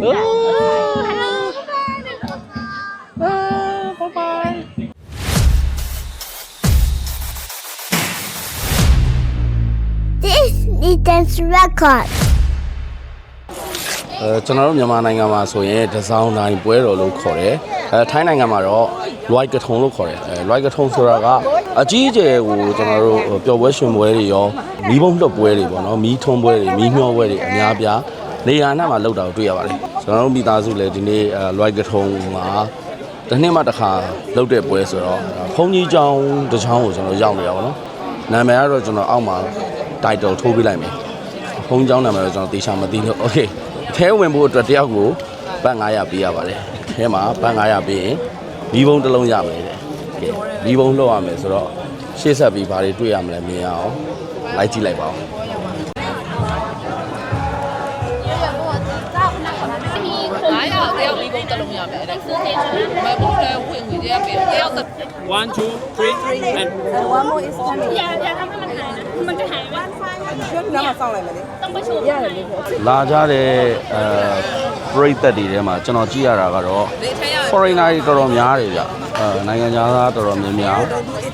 bye bye This is dance record. အဲကျွန်တော်တို့မြန်မာနိုင်ငံမှာဆိုရင်ဒဇောင်းတိုင်းပွဲတော်လို့ခေါ်တယ်အဲထိုင်းနိုင်ငံမှာတော့လွိုက်ကထုံလို့ခေါ်တယ်အဲလွိုက်ကထုံဆိုတာကအကြီးအကျယ်ကိုကျွန်တော်တို့ပျော်ပွဲရှင်ပွဲတွေရောမီးဘုံလွှတ်ပွဲတွေပေါ့နော်မီးထုံးပွဲတွေမီးမျောပွဲတွေအများပြားနေရာနဲ့မှာလောက်တာကိုတွေ့ရပါတယ် ကျွန်တော်တို့မိသားစုလည်းဒီနေ့လွိုက်ကထုံမှာတစ်နှစ်မှတစ်ခါလုပ်တဲ့ပွဲဆိုတော့ဘုန်းကြီးကျောင်းတစ်ချောင်းကိုကျွန်တော်ရောက်နေတာပေါ့နော်နာမည်ကတော့ကျွန်တော်အောက်မှာ title ထိုးပေးလိုက်မယ်ဘုန်းကြီးကျောင်းနာမည်တော့ကျွန်တော်တေချာမသိလို့ okay အထဲဝင်ဖို့အတွက်တယောက်ကိုဘတ်900ပေးရပါတယ်အဲမှာဘတ်900ပေးရင်ဒီဘုံတစ်လုံးရမယ်တဲ့ကဲဒီဘုံလောက်ရမယ်ဆိုတော့ရှေ့ဆက်ပြီးဘာတွေတွေ့ရမလဲမြင်အောင်လိုက်ကြည့်လိုက်ပါဦး My brother went with their baby. They also one, two, three, and and one more is coming อย่าอย่าทำให้มันหายนะมันจะหายไหมရှင်းနားမစောင့်လိုက်မယ်လေต้องไปโชว์ရတယ်လေလာကြတဲ့အဲပရိသတ်တွေထဲမှာကျွန်တော်ကြည့်ရတာကတော့ They tell you. foreigner တွေတော်တော်များတယ်ဗျအဲနိုင်ငံခြားသားတော်တော်များများ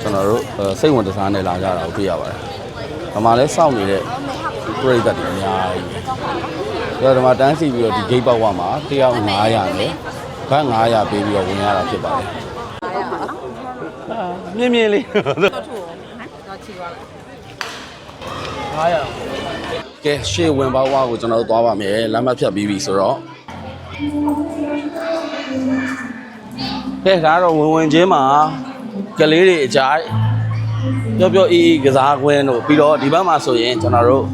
ကျွန်တော်တို့အဲစိတ်ဝင်တစားနဲ့လာကြတာကိုတွေ့ရပါတယ်ဒါမှလည်းစောင့်နေတဲ့ပရိသတ်တွေအများကြီးဒါတော့ဒီမှာတန်းစီပြီးတော့ဒီ gate ဘောက်ကမှာတရား900နဲ့ ဘတ်900ပေးပြီးတော့ဝင်ရတာဖြစ်ပါတယ်။မြင်မြင်လေးကဲရှေ့ဝင်ပေါက်ဝကိုကျွန်တော်တို့သွားပါမယ်လမ်းမဖြတ်ပြီးပြီဆိုတော့ကဲဒါကတော့ဝင်ဝင်ချင်းမှာကလေးတွေအကြိုက်ပျော့ပျော့အေးအေးကစားကွင်းတို့ပြီးတော့ဒီဘက်မှာဆိုရင်ကျွန်တော်တို့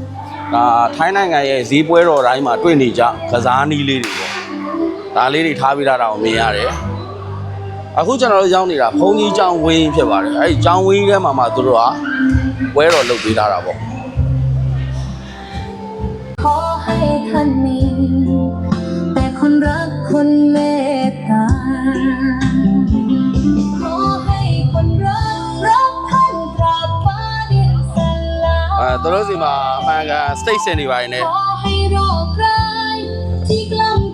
ဒါထိုင်းနိုင်ငံရဲ့ဈေးပွဲတော်တိုင်းမှာတွေ့နေကြကစားနည်းလေးတွေပေါ့ ဒါလေးတွေထားပြီးတာတော့မြင်ရတယ်အခုကျွန်တော်တို့ရောက်နေတာဘုံကြီးကျောင်းဝင်းဖြစ်ပါတယ်အဲဒီကျောင်းဝင်းထဲမှာမှသူတို့ကပွဲတော်လုပ်ပေးထားတာပေါ့ ขอให้ท่านมี แต่คนรักคนเมตตา ขอให้คนรักรักท่านตราบฟ้าดินสลาย အဲသူတို့စီမှာအမှန်ကန် state စင်တွေပိုင်းနဲ့ ขอให้โรคร้ายที่กล้ำ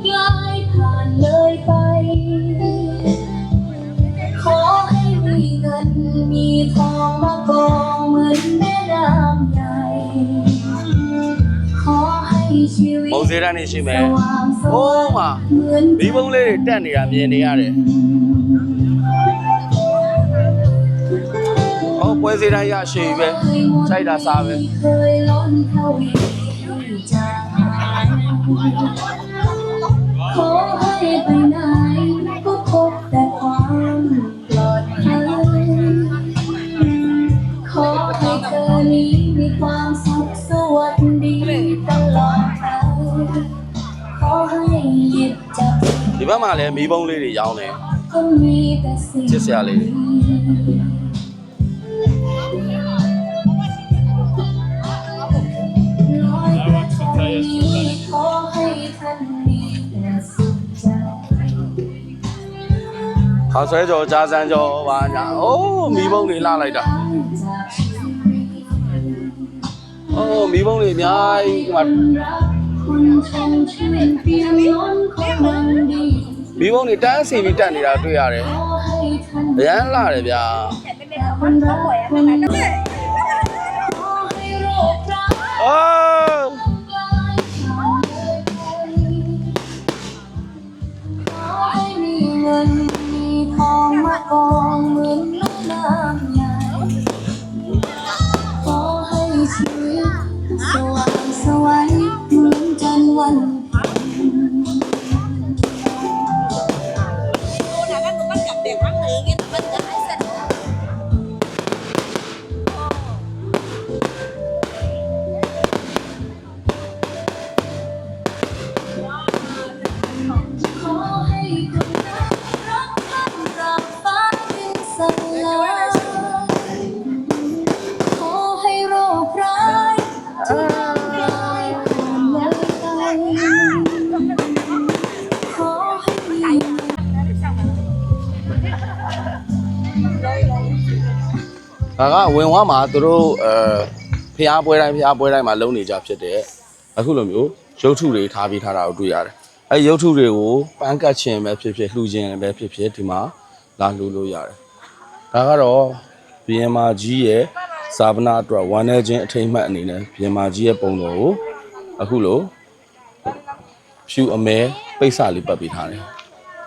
ဈေးတန်းတွေရှိမယ်။ဟိုးမှာမီးပုံးလေးတွေတက်နေတာမြင်နေရတယ်။ဟောပွဲဈေးတန်းရရှိပြီပဲ။ခြိုက်တာစားပဲ။ ဘက်မှာလည်းမီးပုံးလေးတွေရောင်းတယ်ချစ်စရာလေးတွေဟာဆွဲကြောကြာစမ်းကြောပါညာအိုးမီးပုံးတွေလှလိုက်တာအိုးမီးပုံးတွေအများကြီးဒီမှာ မီးပုံးတွေတန်းစီပြီးတက်နေတာတွေ့ရတယ်။ရမ်းလာတယ်ဗျာ။အော်哦。 ဒါကဝင်ဝါမှာသူတို့အဲဖျားပွဲတိုင်းဖျားပွဲတိုင်းမှာလုံနေကြဖြစ်တဲ့အခုလိုမျိုးရုပ်ထုတွေထားပြီးထားတာကိုတွေ့ရတယ်အဲရုပ်ထုတွေကိုပန်းကတ်ခြင်းပဲဖြစ်ဖြစ်လှူခြင်းပဲဖြစ်ဖြစ်ဒီမှာလာလှူလို့ရတယ်ဒါကတော့ဘီယမ်မာကြီးရဲ့ဇာပနာအတွက်ဝမ်းနေခြင်းအထိမ်းအမှတ်အနေနဲ့ဘီယမ်မာကြီးရဲ့ပုံတော်ကိုအခုလို့ဖြူအမဲပိတ်စလေးပတ်ပေးထားတယ်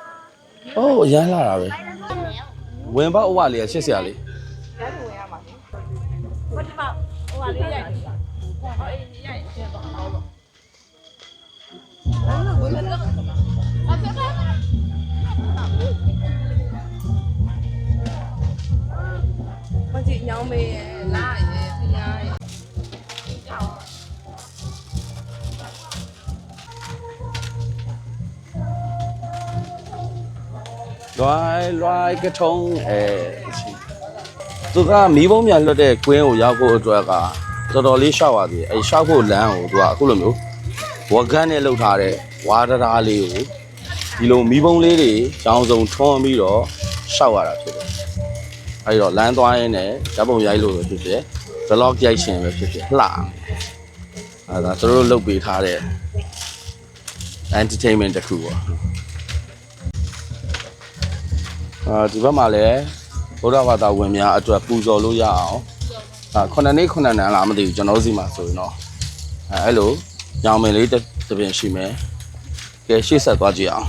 ။အိုးအရမ်းလာတာပဲ။ဝင်ပေါက်အဝလေးကရှစ်ဆရာလေး မကြည့်ညောင်းမေးရဲ့လာရဲ့ဖျားရဲ့လွိုင်းလွိုင်းကထုံးအဲ သူကမီးဘုံမြန်လွတ်တဲ့ကွင်းကိုရောက်ဖို့အတွက်ကတော်တော်လေးရှောက်ပါသေးတယ်အဲရှောက်ဖို့လမ်းကိုသူကအခုလိုမျိုးဝဂတ်နဲ့လှုပ်ထားတဲ့ဝါဒရာလေးကိုဒီလိုမီးဘုံလေးတွေရောင်စုံထွန်းပြီးတော့ရှောက်ရတာဖြစ်တယ်အဲဒီတော့လမ်းသွားရင်းနဲ့ဓာတ်ပုံရိုက်လို့ပဲဖြစ်ဖြစ် vlog ရိုက်ရှင်ပဲဖြစ်ဖြစ်လှအဲဒါသူတို့လုပ်ပေးထားတဲ့ entertainment တစ်ခုပေါ့အာဒီဘက်မှာလည်း ဗုဒ္ဓဘာသာဝင်များအတွက်ပူဇော်လို့ရအောင်အာခုနှစ်နေ့ခုနှစ်နန်းလားမသိဘူးကျွန်တော်တို့စီမှာဆိုရင်တော့အဲအဲ့လိုညောင်မင်းလေးတစ်တစ်ပင်ရှိမယ်ကဲရှေ့ဆက်သွားကြည့်အောင်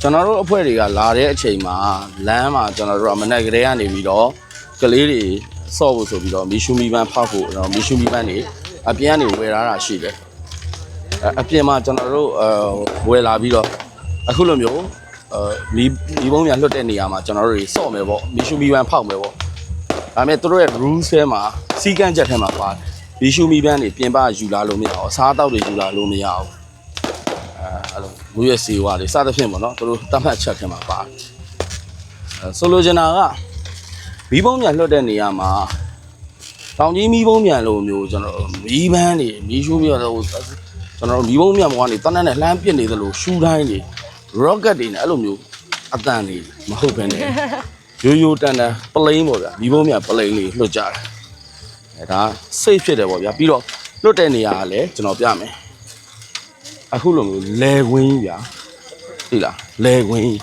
ကျွန်တော်တို့အဖွဲ့တွေကလာတဲ့အချိန်မှာလမ်းမှာကျွန်တော်တို့ကမနေ့ကလေးကနေပြီးတော့ကလေးတွေ ဆော့ဖို့ဆိုပြီးတော့မီရှူမီပန်းဖောက်ဖို့တော့မီရှူမီပန်းတွေအပြင်ကနေဝယ်ထားတာရှိတယ်အဲအပြင်မှာကျွန်တော်တို့အဲဝယ်လာပြီးတော့အခုလိုမျိုးအဲမီမီဘုံညာလွတ်တဲ့နေရာမှာကျွန်တော်တို့တွေဆော့မယ်ပေါ့မီရှူမီပန်းဖောက်မယ်ပေါ့ဒါပေမဲ့သူတို့ရဲ့ rules ထဲမှာစီကန်းချက်ထဲမှာပါမီရှူမီပန်းတွေပြင်ပယူလာလို့မရအောင်အစားအသောက်တွေယူလာလို့မရအောင်အဲအဲ့လိုမူရစီဝါတွေစသဖြင့်ပေါ့နော်သူတို့တတ်မှတ်ချက်ခင်မှာပါအဲဆိုလိုချင်တာက မီးပုံးမြန်လွှတ်တဲ့နေရာမှာတောင်ကြီးမီးပုံးမြန်လိုမျိုးကျွန်တော်မီးပန်းတွေမီးရှိုးပြတော့ကျွန်တော်မီးပုံးမြန်ဘောကနေတန်းတန်းနဲ့လှမ်းပစ်နေသလိုရှူတိုင်းတွေ rocket တွေနဲ့အဲ့လိုမျိုးအတန်တွေမဟုတ်ဘဲနဲ့ရိုးရိုးတန်တန်ပလိန်ပေါ့ဗျာမီးပုံးမြန်ပလိန်လေးလွှတ်ကြတယ်အဲဒါ safe ဖြစ်တယ်ပေါ့ဗျာပြီးတော့လွှတ်တဲ့နေရာကလည်းကျွန်တော်ပြမယ်အခုလိုမျိုးလဲခွင်းကြီးဗျာသိလားလဲခွင်းကြီး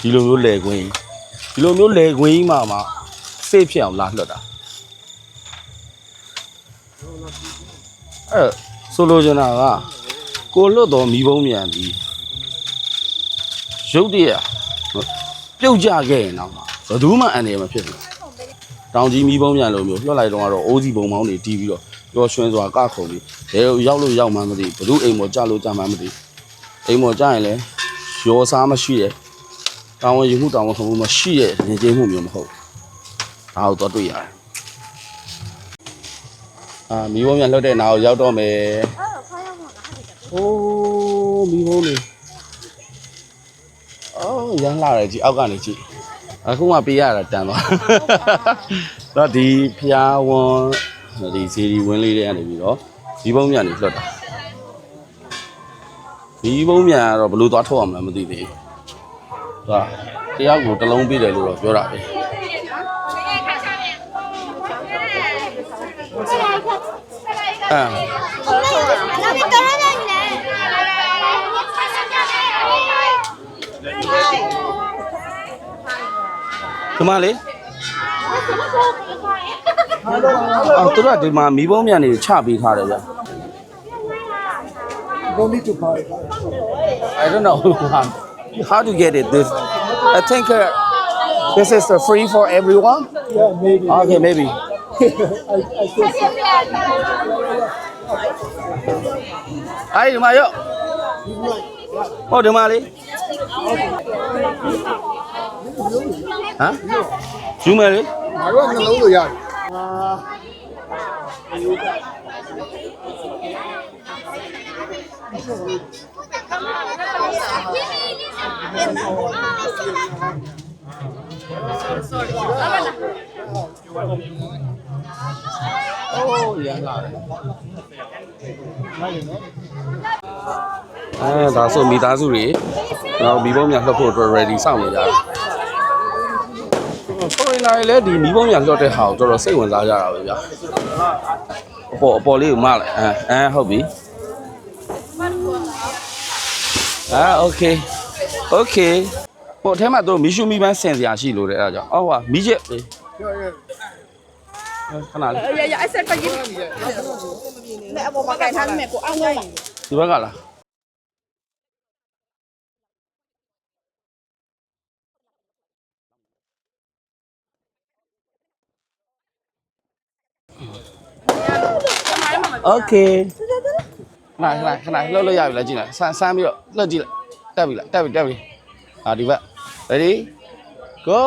ဒီလိုမျိုးလဲခွင်းကြီး ဒီလိုမျိုးလဲခွင်းကြီးမှမှစိတ်ဖြစ်အောင်လာလွှတ်တာအဲ့ဆိုလိုချင်တာကကိုလွတ်တော်မိဘုံမြန်ပြီးရုပ်တရက်ပြုတ်ကြခဲ့ရင်တော့မှဘယ်သူမှအန်တယ်မဖြစ်ဘူးတောင်ကြီးမိဘုံမြန်လိုမျိုးလွှတ်လိုက်တော့ကတော့အိုးစီဘုံမောင်းတွေတီးပြီးတော့ပျော်ရွှင်စွာကခုံပြီးဘယ်ရောက်လို့ရောက်မှမသိဘူးဘယ်သူအိမ်ပေါ်ကြလို့ကြမှမသိဘူးအိမ်ပေါ်ကြရင်လည်းရောစားမရှိတဲ့ တောင်ဝင်ယူမှုတောင်ဝင်ခုံမှုမရှိတဲ့နေကျေးမှုမျိုးမဟုတ်ဒါကိုတော့တွေ့ရတယ်အာမိဘုံမြန်လှုပ်တဲ့နာကိုရောက်တော့မယ်ဟိုးမိဘုံလေးအော်ရမ်းလာတယ်ကြည့်အောက်ကနေကြည့်အခုမှပေးရတာတန်သွားတော့ဒီဖျားဝန်းဒီဇီရီဝင်းလေးတွေကနေပြီးတော့ဒီဘုံမြန်နေလွှတ်တာဒီဘုံမြန်ကတော့ဘယ်လိုသွားထုတ်အောင်လဲမသိသေးဘူးသူ ကတယောက်ကိုတစ်လုံးပေးတယ်လို့တော့ပြောတာပဲအမ်ဒီမှာလေအော်သူတို့ကဒီမှာမီးပုံးမြန်နေချပေးထားတယ်ဗျာ Don't need to buy. I don't know. How to get it this I think uh, this is uh, free for everyone Yeah, maybe. okay maybe I, I guess so. အဲ့ဒီမှာရောဟုတ်ဒီမှာလေဟမ်ယူ Oh, yeah, got it. အဲဒါဆိုမိသားစုတွေတော့မိဘုံများလှုပ်ဖို့အတွက် ready စောင့်နေကြတယ်။ဖိုရင်လာလေဒီမိဘုံများလှုပ်တဲ့ဟာကိုတော်တော်စိတ်ဝင်စားကြတာပဲဗျာ။အပေါ်အပေါ်လေးကိုမလိုက်အဲအဲဟုတ်ပြီ။အာ okay โอเคဟိုအထဲမှာတို့မီရှူမီပန်းဆင်စရာရှိလို့တဲ့အဲ့ဒါကြောင့်အော်ဟာမီးချက်အေးခဏလေး ရရအဆက်ပကြီးနဲ့အပေါ်မှာကြိုင်ထားမယ်ကိုအောင်လို့ပါ ဒီဘက်ကလားโอเคခဏခဏခဏလှုပ်လို့ရပြီလားကြည့်လိုက်ဆန်းဆန်းပြီးတော့လှုပ်ကြည့်လိုက် တက်ပြီလားတက်ပြီတက်ပြီအာဒီဘက် ready go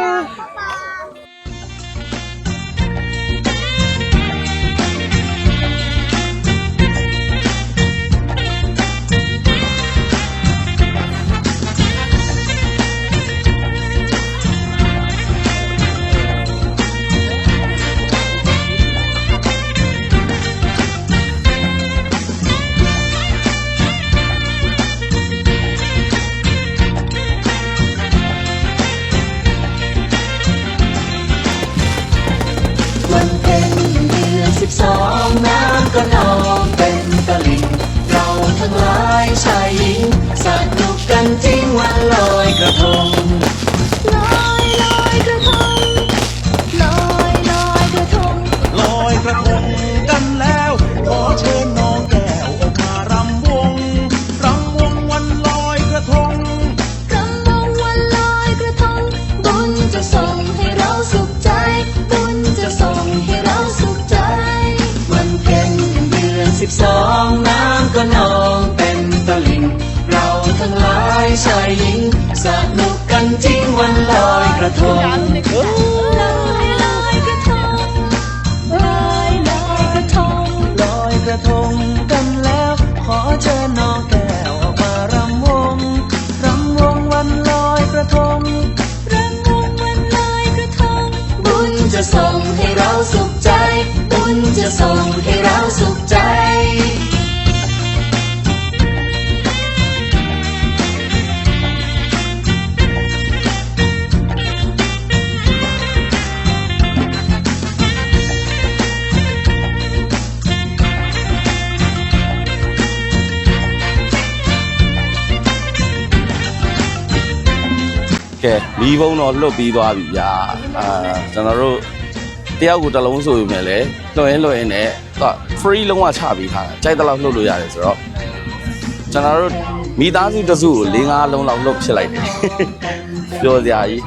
วัน မီးဘုံတော့လွတ်ပြီးသွားပြီဗျာအာကျွန်တော်တို့တယောက်ကိုတစ်လုံးဆိုပေမဲ့လည်းလွှတ်ရင်လွှတ်ရင်လည်းသူက free လုံးဝချပြီးထားတာကြိုက်တဲ့လောက်လှုပ်လို့ရတယ်ဆိုတော့ကျွန်တော်တို့မိသားစုတစ်စုကို၄၅လုံးလောက်လှုပ်ဖြစ်လိုက်တယ်ပြောစရာကြီး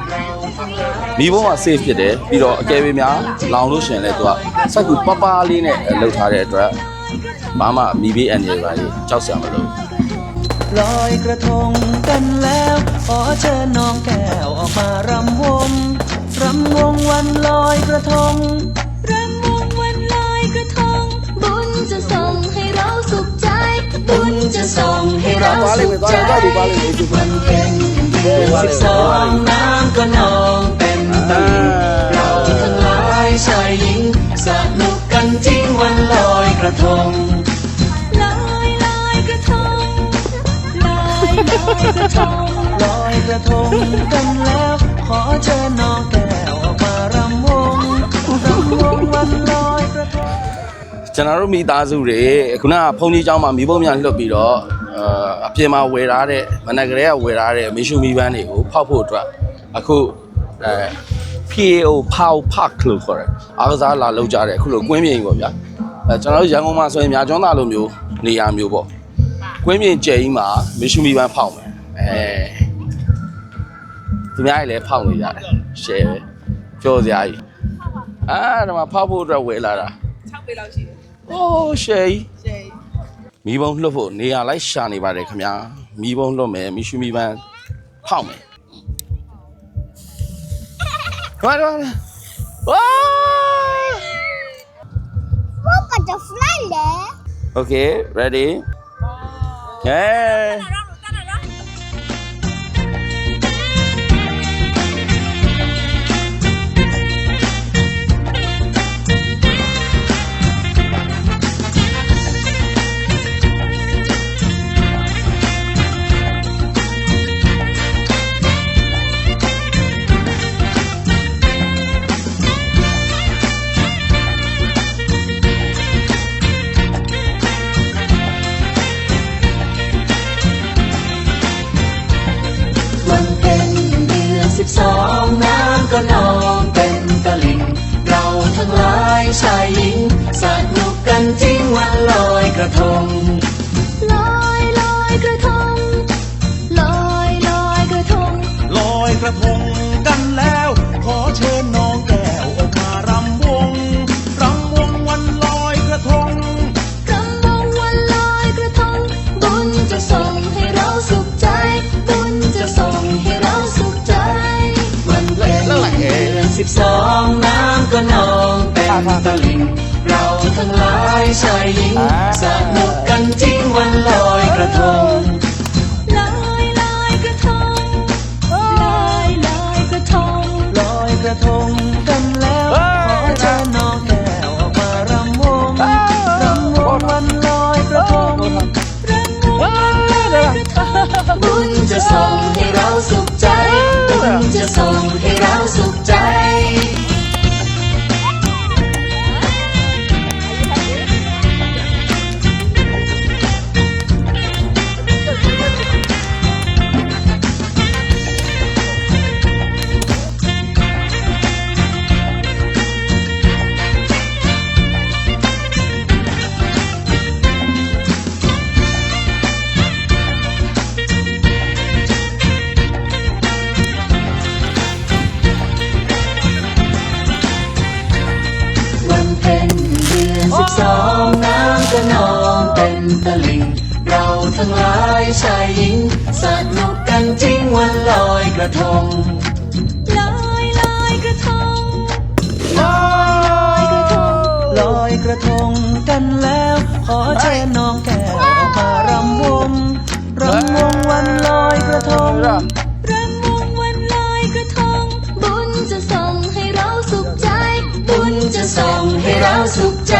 မီးဘုံက safe ဖြစ်တယ်ပြီးတော့အကယ်၍များလောင်လို့ရှရင်လည်းသူကစက်ကူပပလေးနဲ့လှုပ်ထားတဲ့အတွက်ဘာမှမီးဘေးအန်ရယ်ပါလေကြောက်စရာမလိုဘူး ลอยกระทงกันแล้วขอเชิญน้องแก้วออกมารำวงรำวงวันลอยกระทงรำวงวันลอยกระทง บุญจะส่งให้เราสุขใจ บุญจะส่งให้เราสุขใจวันเพ็ญเดือนสิบสองน้ำก็นองเป็นตะลิ่งเราทั้งหลายชายหญิงสนุกกันจริงวันลอยกระทง อยลอยกระทง ลอยกระทงกันแล้ว ขอเชิญน้องแก้วออกมารำวง รำวงวันลอยกระทง ကျွန်တော်တို့မိသားစုတွေခုနကဘုန်းကြီးเจ้าမှာမိဘုံများလွတ်ပြီးတော့အာအပြင်မှာဝယ်ထားတဲ့မနက်ကလေးကဝယ်ထားတဲ့မီရှူမီပန်းတွေကိုဖောက်ဖို့အတွက်အခုအဲ PAO Pow Park လို့ခေါ်တယ်အားကစားလာလောက်ကြတဲ့အခုလိုကွင်းပြင်ပေါ့ဗျာအဲကျွန်တော်တို့ရန်ကုန်မှာဆိုရင်မြကျွန်းသားလိုမျိုးနေရာမျိုးပေါ့ ကွင်းပြင်ကျယ်ကြီးမှာမီရှူမီပန်းဖောက်မယ်အဲသူများကြီးလည်းဖောက်နေကြတယ်ရှယ်ပဲပြောစရာကြီးအာဒီမှာဖောက်ဖို့အတွက်ဝယ်လာတာ6ပေလောက်ရှိတယ်။အိုးရှယ်ကြီးရှယ်မီးဘုံလွှတ်ဖို့နေရာလိုက်ရှာနေပါတယ်ခင်ဗျာ။မီးဘုံလွှတ်မယ်မီးရှူမီပန်းဖောက်မယ်။ဟောတော့ဝါ Look at the fly there. Okay ready Yeah อย ทั้งหลายชายหญิงสนุกกันจริงวันลอยกระทง ชายหญิงสนุกกันจริงวันลอยกระทงลอยลอยกระทงลอยกระทงลอยกระทงกันแล้ว ขอเชิญน้องแก้วออกมารำวงรำวงวันลอยกระทงรำวงวันลอยกระทง บุญจะส่งให้เราสุขใจ บุญจะส่งให้เราสุขใจ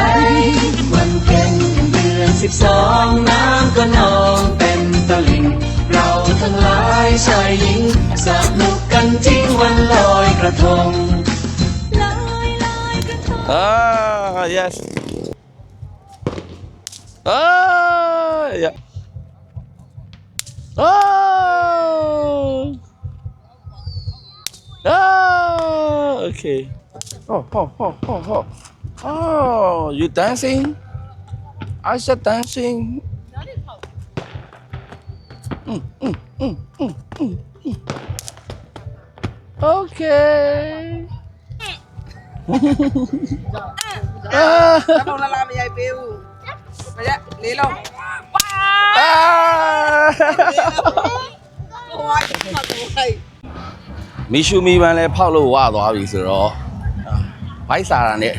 วันเพ็ญเดือนสิบสองน้ำก็นอง ชายหญิงสนุกกันจริงวันลอยกระทง ลอยลอยกระทง Ah, yes. Ah, yeah. Oh. Ah, okay. Oh, oh, oh, oh, oh. Oh, you dancing? I said dancing. Okay. အာတော့လာလာမရိုက်ပေးဘူးမရက်လေးလုံးအာကိုဝိုင်းမှာကိုဝိုင်းမီရှူမီပန်လည်းဖောက်လို့ဝသွားပြီဆိုတော့ဘိုက်စာတာနဲ့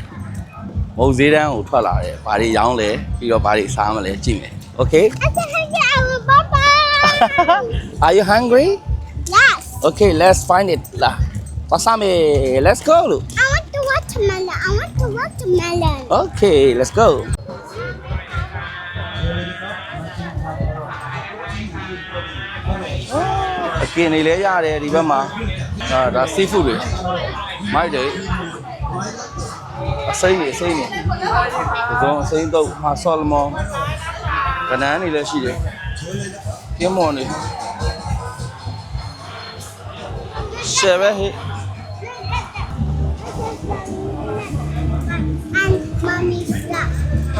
မုတ်ဈေးတန်းကိုထွက်လာတယ်ဘာတွေရောင်းလဲပြီးတော့ဘာတွေစားမလဲကြည့်မယ် Okay I said, hey, yeah, Papa. Are you hungry yes. Okay let's find it လာပါစမေ let's go လို့ I want the watermelon. I want the watermelon. Okay let's go အကင်တွေလည်းရတယ်ဒီဘက်မှာဒါဒါ seafood တွေမိုက်တွေအစိမ်းတွေအစိမ်းတွေဒီကောင်အစိမ်းတော့ဟာဆော်လမွန်ကနန်းတွေလည်းရှိတယ် ပြင်းမွန်တွေရှယ်ပဲဟဲ့ And mommy's stuff.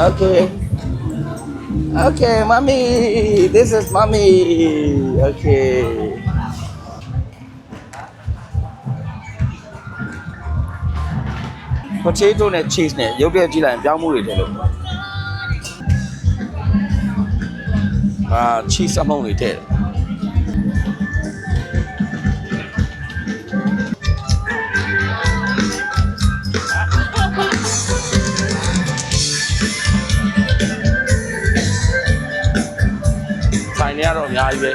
Okay. Okay, mommy. This is mommy. Okay. potato နဲ့ cheese နဲ့ရုပ်ပြကြည့်လိုက်ရင်ပြောင်းမှုတွေတယ်လို့ အာ cheese အမုံတွေတဲ့တယ်ဆိုင်တွေကတော့အများကြီးပဲ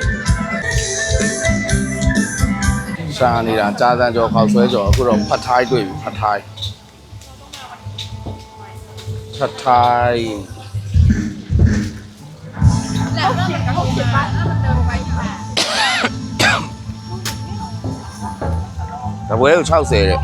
ရှာနေတာကြားစမ်းကြောခောက်ဆွဲကြောအခုတော့ဖတ်ထိုင်းတွေ့ပြီဖတ်ထိုင်းဖတ်ထိုင်း တပွဲကို60တဲ့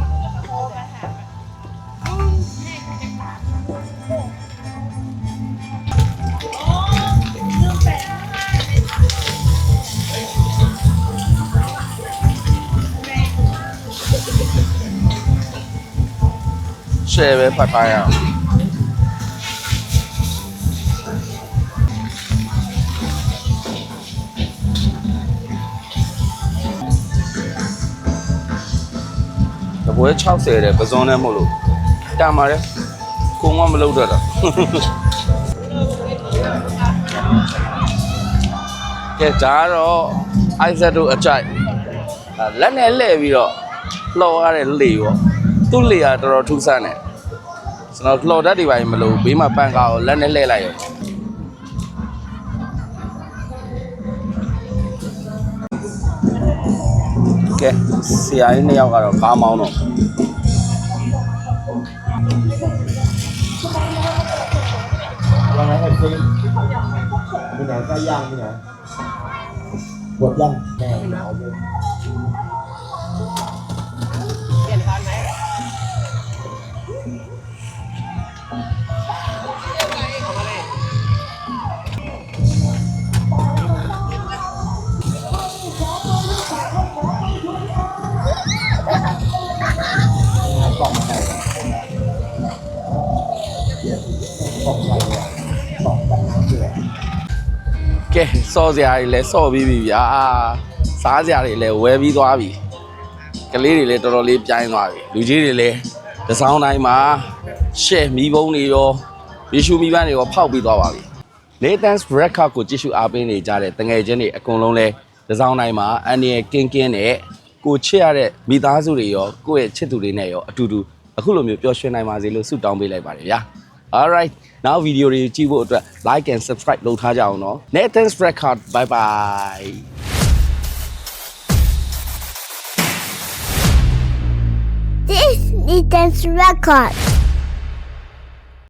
ရှယ်ပဲဖတ်ထားရအောင် ပွဲ60တဲ့ပဇွန်နဲ့မဟုတ်လို့တန်ပါတယ်ကိုမမလုပ်တော့တာကဲဒါကတော့ Isaac တို့အကြိုက်အဲလက်နဲ့လှည့်ပြီးတော့လှော်ရတဲ့လေပေါ့သူ့လေကတော်တော်ထူးဆန်းတယ်ကျွန်တော်လှော်တတ်တွေပါရင်မလို့ဘေးမှာပန်ကာကိုလက်နဲ့လှည့်လိုက်ရော ကဲဆရာကြီးနှစ်ယောက်ကတော့ကားမောင်း ကဲစောစရာတွေလည်းစော့ပြီးပြီဗျာစားစရာတွေလည်းဝယ်ပြီးသွားပြီကလေးတွေလည်းတော်တော်လေးပြိုင်းသွားပြီလူကြီးတွေလည်းတစ်စောင်းတိုင်းမှာရှဲ့မီးပုံးတွေရောရေရှူမီးပန်းတွေရောဖောက်ပြီးသွားပါပြီ Nathan's Breakfast ကိုကြည့်ရှုအားပေးနေကြတဲ့တငယ်ချင်းတွေအကုန်လုံးလဲတစ်စောင်းတိုင်းမှာအန်ဒီရဲ့ကင်းကင်းနဲ့ကိုချစ်ရတဲ့မိသားစုတွေရောကိုယ့်ရဲ့ချစ်သူတွေနဲ့ရောအတူတူအခုလိုမျိုးပျော်ရွှင်နိုင်ပါစေလို့ဆုတောင်းပေးလိုက်ပါတယ်ဗျာ Alright နောက်ဗီဒီယိုတွေကြည့်ဖို့အတွက် like and subscribe လုပ်ထားကြအောင်နော် Nathan's Breakfast bye bye This is dance record.